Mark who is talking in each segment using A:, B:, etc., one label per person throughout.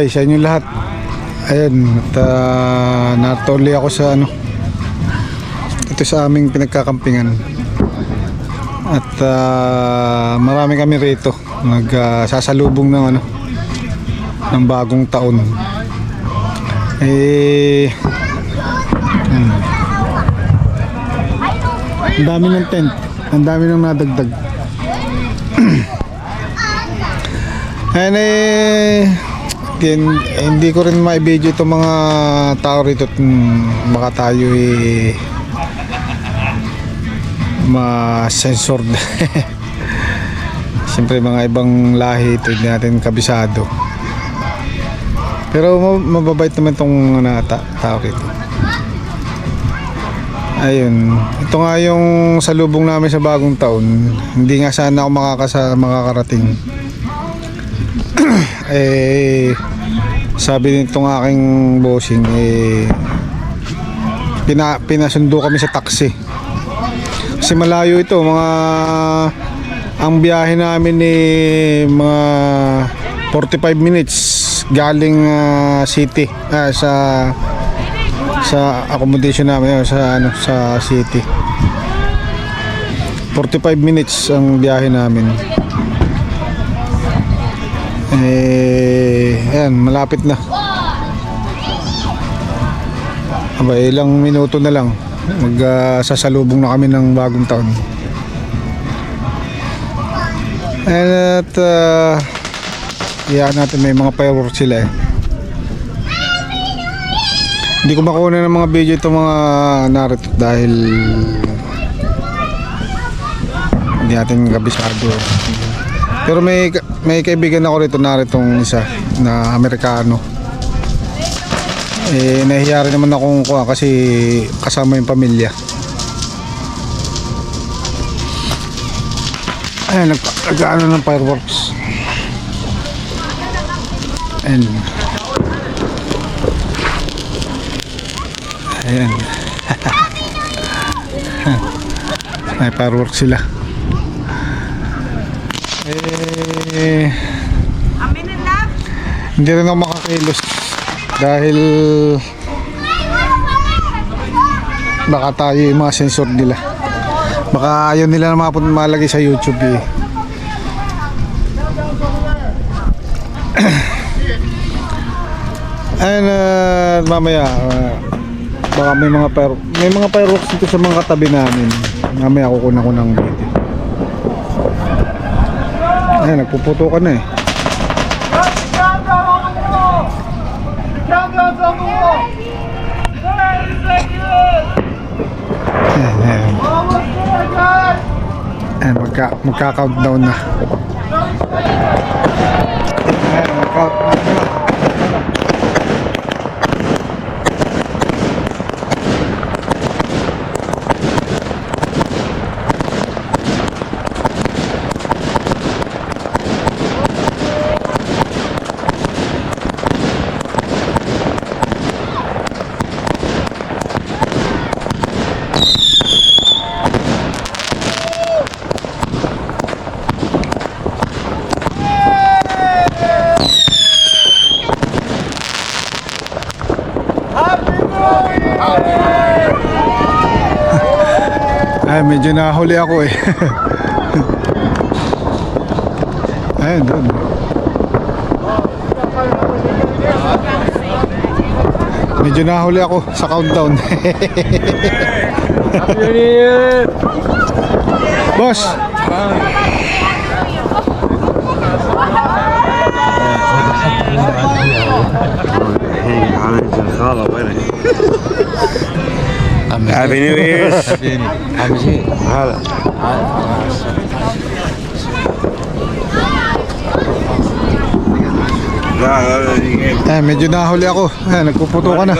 A: buhay sa inyo lahat. Ayan, at uh, natuli ako sa ano, ito sa aming pinagkakampingan. At ah, marami kami rito nagsasalubong ng ano ng bagong taon. Eh hmm. Ang dami ng tent, ang dami ng nadagdag. Ayan eh, din- eh, hindi ko rin ma-video itong mga tao rito. Baka tayo eh ma-censored. Siyempre mga ibang lahi ito hindi natin kabisado. Pero ma- mababait naman itong ano, ta- tao rito. Ayun. Ito nga yung salubong namin sa bagong taon. Hindi nga sana ako makakasa makakarating. eh sabi nitong aking bossing eh pina, pinasundo kami sa taxi. Kasi malayo ito, mga ang biyahe namin ni mga 45 minutes galing ah, city ah, sa sa accommodation namin ah, sa ano sa city. 45 minutes ang biyahe namin. Eh, ayan, malapit na. Aba, ilang minuto na lang. Magsasalubong na kami ng bagong taon. At uh, iyan natin may mga fireworks sila eh. Hindi ko makuha ng mga video itong mga narito dahil hindi natin kabisado. Pero may may kaibigan ako rito naritong isa na Amerikano. Eh nahihiya rin naman akong kuha kasi kasama yung pamilya. Ayan, nag, nag-ano ng fireworks. Ayan. Ayan. May fireworks sila. Eh, hindi rin ako makakilos dahil baka tayo yung mga sensor nila. Baka ayaw nila na mapun malagay sa YouTube eh. Ayun, uh, mamaya ah, baka may mga fire, may mga fireworks dito sa mga katabi namin. Mamaya kukunan ko ng video. Ayun, nagpuputo ka na eh. Ayan, magka, magka-countdown na. Ayan, magka-countdown na. Ay, medyo nahuli ako eh. Ayun, doon. Medyo nahuli ako sa countdown. Happy
B: New Year! Boss! Hey, I'm in
C: the Happy
B: New Year. Happy New Year. Hala.
A: Eh, medyo nahuli ako. Eh, nagpuputo ka na.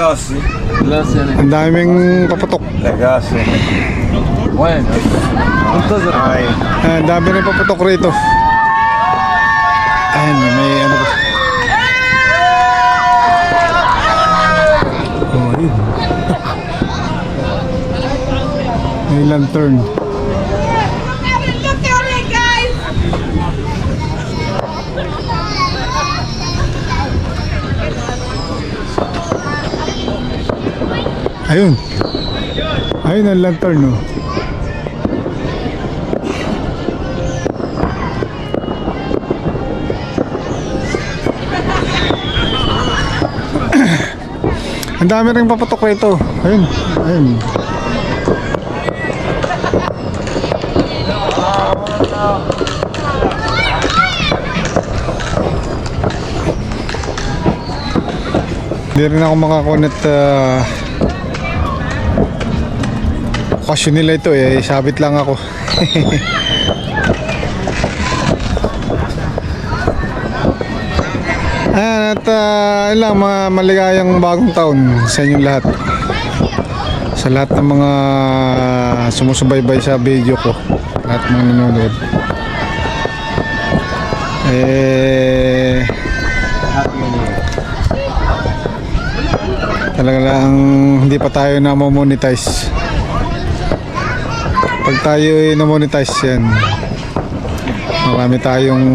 A: Ang daming paputok.
B: Lagas eh.
C: Bueno. Ay.
B: Eh,
A: ang dami rin paputok rito. Ayun, may ano ba? Oh. May lantern. Ayun. Ayun ang lantern, no? ang dami rin papatok rito. Ayun. Ayun. Hindi rin ako makakunat uh, okasyon nila ito eh. Sabit lang ako. Ayan, at uh, lang, mga maligayang bagong taon sa inyong lahat. Sa lahat ng mga sumusubaybay sa video ko. Lahat mga nanonood. Eh, talaga lang hindi pa tayo na monetize. Pag tayo ay na-monetize yan, marami tayong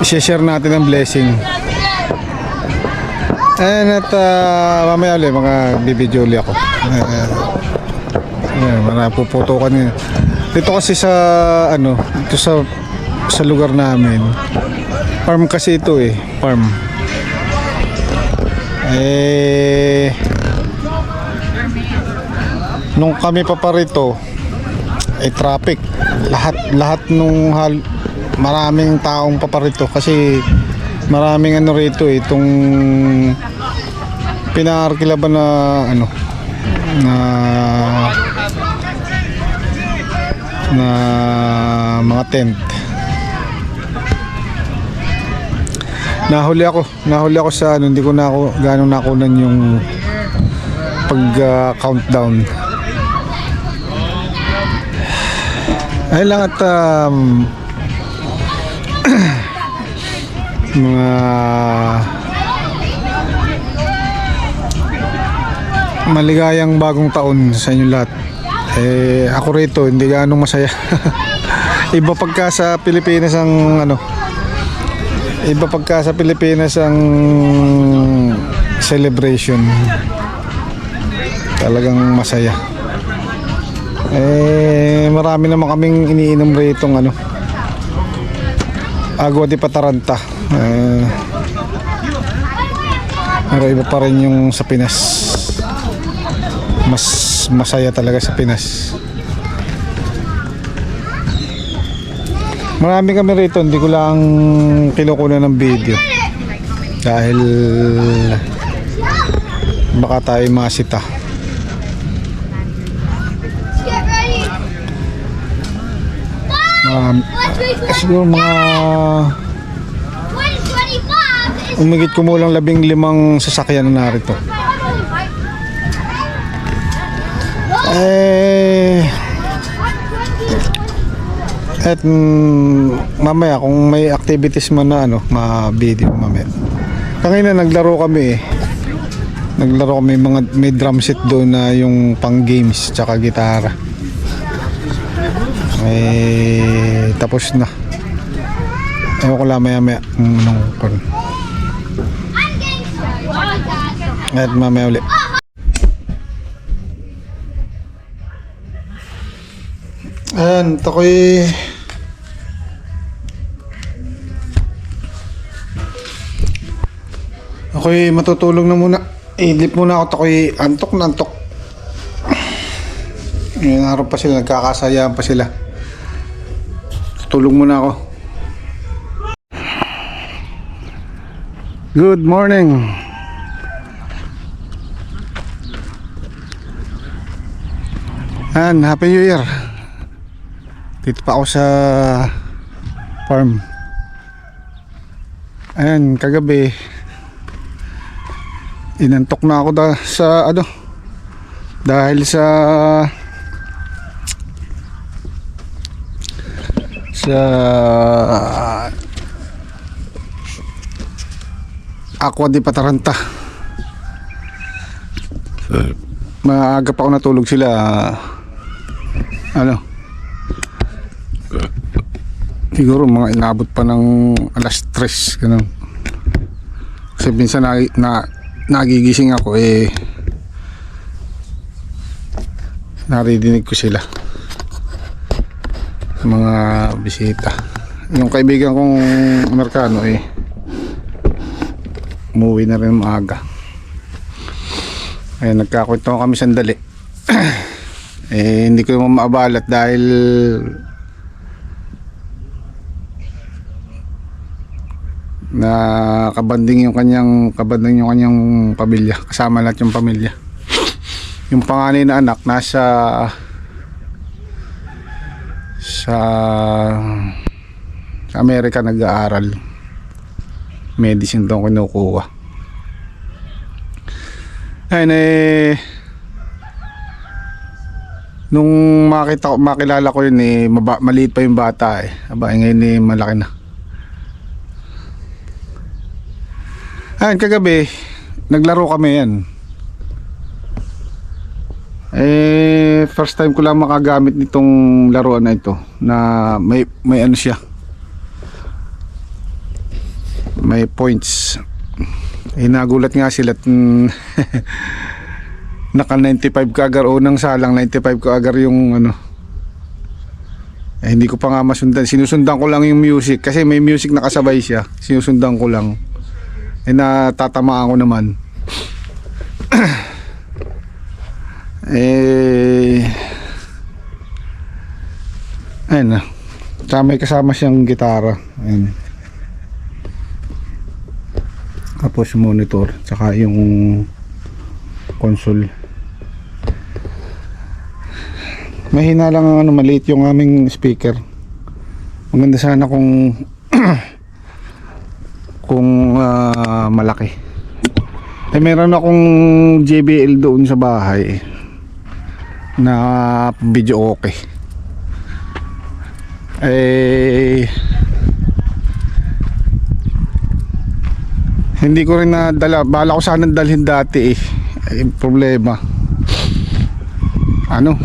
A: i-share natin ang blessing. Ayan at uh, mamaya ulit mga bibidyo ulit ako. Uh, ayan, marami puputukan yun. Dito kasi sa ano, dito sa sa lugar namin. Farm kasi ito eh, farm. Eh nung kami pa pa rito ay traffic. Lahat lahat nung hal, maraming taong paparito kasi maraming ano rito eh, itong pinarkilaban na ano na na mga tent nahuli ako. Nahuli ako sa ano hindi ko na ako gano'ng nakunan yung pag ah, countdown ayun lang at um, mga maligayang bagong taon sa inyo lahat. Eh ako rito hindi gaano masaya. Iba pagka sa Pilipinas ang ano iba pagka sa Pilipinas ang celebration talagang masaya eh marami naman kaming iniinom rito ano Agua de Pataranta. Eh, pero iba pa rin yung sa Pinas. Mas masaya talaga sa Pinas. Marami kami rito, hindi ko lang kinukunan ng video. Dahil baka tayo masita. Siguro mga
D: 125 is
A: umigit kumulang labing limang sasakyan na narito. Eh, at mm, mamaya kung may activities man na ano, ma-video mamaya. Kanina naglaro kami eh. Naglaro kami mga may drum set doon na yung pang games tsaka gitara. Eh, tapos na. Ewan ko lang maya maya kung anong. At mamaya ulit. Ayan, ito Ako'y matutulog na muna. Idlip muna ako. Ako'y antok na antok. Ngayon araw pa sila. Nagkakasayaan pa sila. Tutulog muna ako. Good morning. And Happy New Year. Dito pa ako sa farm. Ayan, kagabi inantok na ako da, sa ano? Dahil sa sa Aqua di Pataranta. Maaga pa ako natulog sila ano? Siguro mga inabot pa ng alas 3 ganun. Kasi minsan na, na nagigising ako eh naririnig ko sila. Mga bisita. Yung kaibigan kong Amerikano eh umuwi na rin maaga. Ay nagkakwento kami sandali. Eh hindi ko naman maabalat dahil na kabanding yung kanyang kabanding yung kanyang pamilya. Kasama lahat yung pamilya. Yung panganay na anak nasa sa sa Amerika nag-aaral. Medicine doon kinukuha. Ayun eh nung makita ko makilala ko yun eh maba, maliit pa yung bata eh. Aba eh, ngayon eh malaki na ayun kagabi naglaro kami yan eh, first time ko lang makagamit nitong laruan na ito na may may ano siya. May points. Eh, nagulat nga sila mm, naka 95 kaagar unang salang 95 kaagar yung ano. Eh, hindi ko pa nga masundan. Sinusundan ko lang yung music kasi may music nakasabay siya. Sinusundan ko lang eh natatamaan ko naman. Eh ayun na. Tsaka may kasama siyang gitara. Ayun. Tapos yung monitor tsaka yung console. Mahina lang ang ano maliit yung aming speaker. Maganda sana kung kung ah, malaki. Eh meron akong JBL doon sa bahay na video okay. Eh hindi ko rin nadala. Bala ko sana dalhin dati eh. Eh, problema. Ano?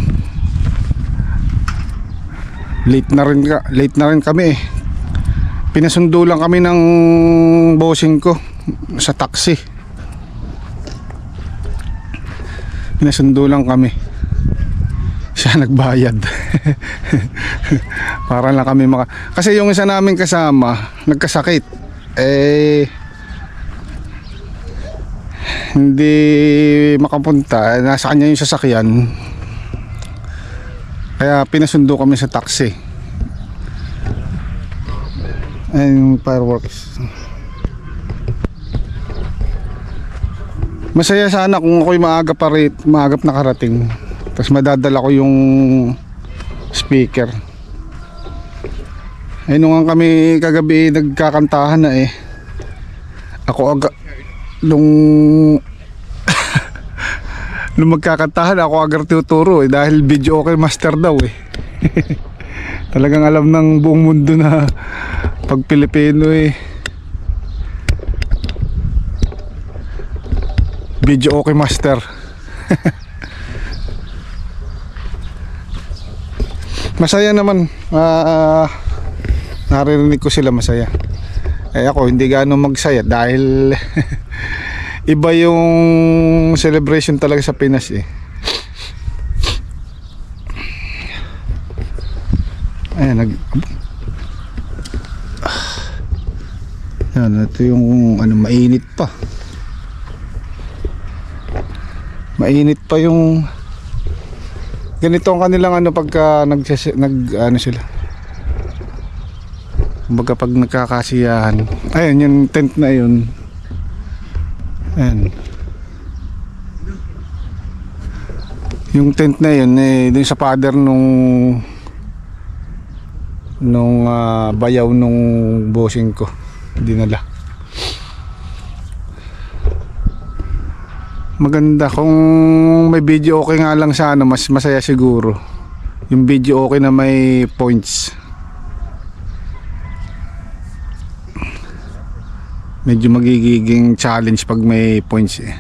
A: Late na rin ka, late na rin kami eh pinasundo lang kami ng bossing ko sa taxi. Pinasundo lang kami. Siya nagbayad. Para lang kami maka kasi yung isa namin kasama nagkasakit. Eh hindi makapunta. Nasa kanya yung sasakyan. Kaya pinasundo kami sa taxi and fireworks. Masaya sana kung ako'y maaga pa rin maagap nakarating. Tapos madadala ko yung speaker. Ay nung nga kami kagabi nagkakantahan na eh ako aga nung nung magkakantahan ako agar tuturo eh dahil video okay master daw eh. Talagang alam ng buong mundo na pag Pilipino eh. Video okay master. Masaya naman. Ah naririnig ko sila masaya. Eh ako hindi gaano magsaya dahil iba yung celebration talaga sa Pinas eh. Ayan nag yan ito yung ano mainit pa. Mainit pa yung ganito ang kanilang ano pagka nag, nag ano sila. Kumbaga pag nagkakasiyahan. Ayun yung tent na yun. Ayan. Yung tent na yun eh dun sa father nung nung ah, bayaw nung bossing ko dinala. Maganda kung may video okay nga lang sana mas masaya siguro. Yung video okay na may points. Medyo magiging challenge pag may points eh.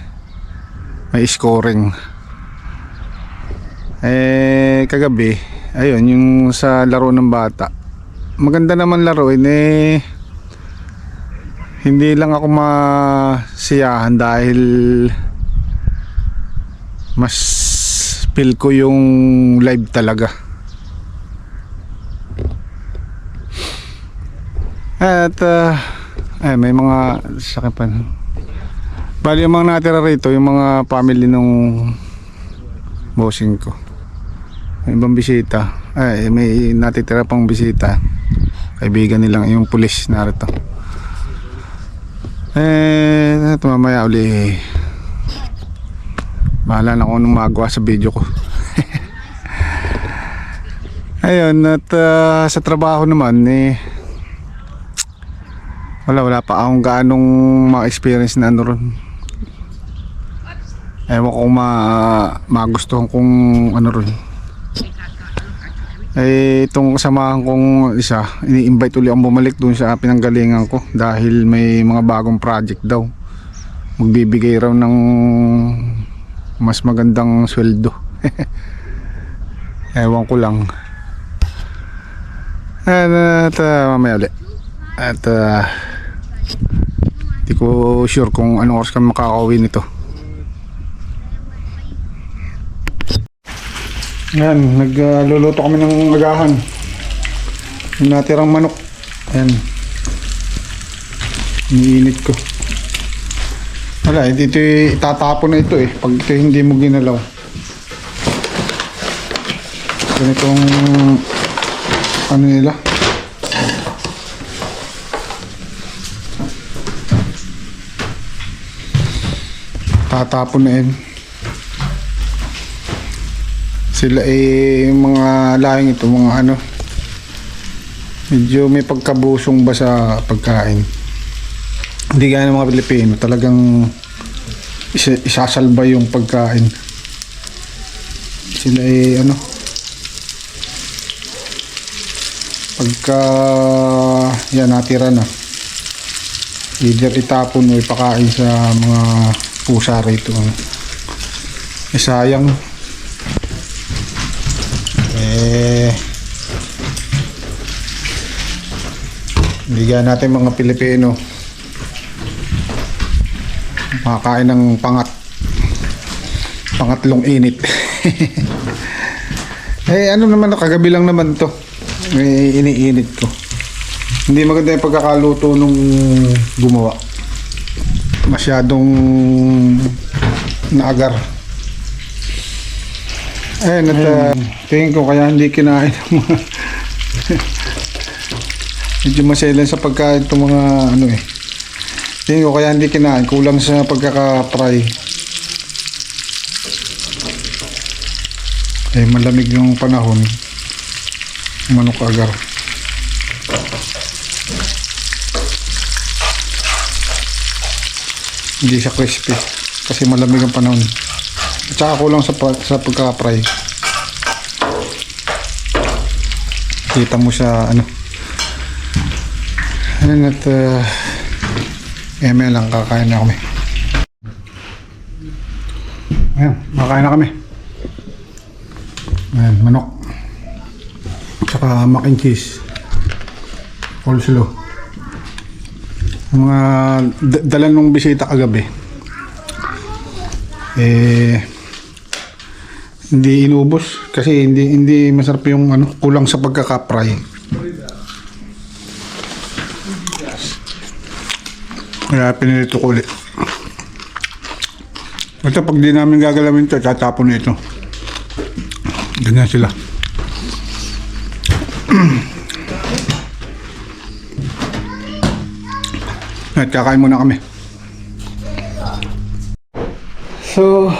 A: May scoring. Eh kagabi ayun yung sa laro ng bata. Maganda naman laruin eh hindi lang ako masiyahan dahil mas feel ko yung live talaga. At uh, ay, may mga sakit pa. Bali yung mga natira rito, yung mga family nung bossing ko. May ibang bisita. Ay, may natitira pang bisita. Kaibigan nilang yung pulis narito. Eh, ito mamaya uli. Bahala na kung anong magawa sa video ko. Ayun, at ah, sa trabaho naman, eh, wala, wala pa akong gaanong ma-experience na ano ron. Ewan ko kung ma, magustuhan kong ano ron. Eh, itong kasamahan kong isa, ini-invite uli akong bumalik dun sa pinanggalingan ko dahil may mga bagong project daw. Magbibigay raw ng mas magandang sweldo. Ewan ko lang. At uh, mamaya ulit. At uh, di ko sure kung anong oras kami makakauwi nito. Yan, nagluluto kami ng agahan. Yung natirang manok. Ayan. Iniinit ko. Wala, hindi ito itatapon na ito eh. Pag ito hindi mo ginalaw. Ganitong ano nila. Tatapon na yun. Sila eh mga lahing ito, mga ano. Medyo may pagkabusong ba sa pagkain. Hindi gaya ng mga Pilipino, talagang isa, isasalba yung pagkain. Sila eh ano. Pagka yan natira na. Either itapon o ipakain sa mga pusa rito. Eh sayang bigyan natin mga Pilipino. Makakain ng pangat pangatlong init. Eh ano naman kagabi lang naman to. May iniinit ko. Hindi maganda yung pagkakaluto nung gumawa. Masyadong naagar. Ayun, at uh, tingin ko kaya hindi kinain ng mga medyo maselan sa pagkain itong mga ano eh. Tingin ko kaya hindi kinain. Kulang sa pagkaka-fry. Eh malamig yung panahon. Manok agar. Hindi siya crispy kasi malamig ang panahon. At saka kulang sa, sa pagka-fry. Kita mo sa ano. Ayun at uh, eme lang kakain na kami. Ayan, kakain na kami. Ayan, manok. Tsaka mac and cheese. Coleslaw. Ang mga dala nung bisita kagabi. Eh, hindi inubos kasi hindi hindi masarap yung ano kulang sa pagkaka-fry. Kaya pinilito ko ulit. Ito pag di namin gagalawin ito, tatapon na ito. Ganyan sila. At kakain muna kami. So,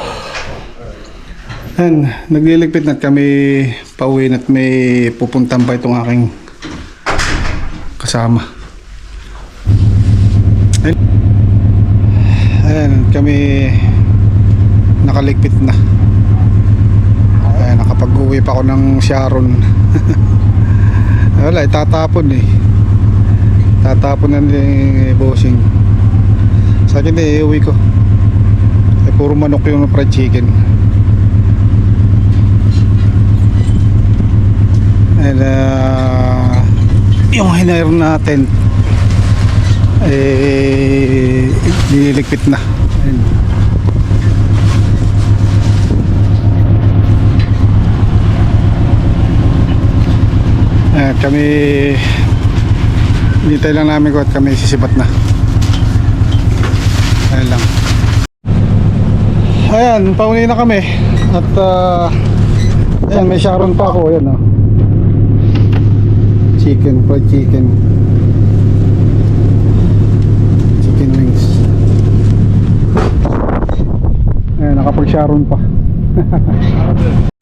A: Yan, nagliligpit na kami pauwi at may pupuntan pa itong aking kasama. Ayan, kami nakaligpit na. Ayan, nakapag-uwi pa ako ng Sharon. Wala, itatapon eh. Tatapon na ni bossing. Sa akin eh, iuwi ko. Eh, puro manok yung fried chicken. And uh, yung hinair natin eh Nililigpit na. Ayan. Ayan, kami Hintay lang namin ko at kami sisipat na. Ayan lang. Ayan, pauni na kami. At uh, ayan, may Sharon pa ako. Ayan, oh. Chicken, fried. Chicken Ayan, nakapag Sharon pa.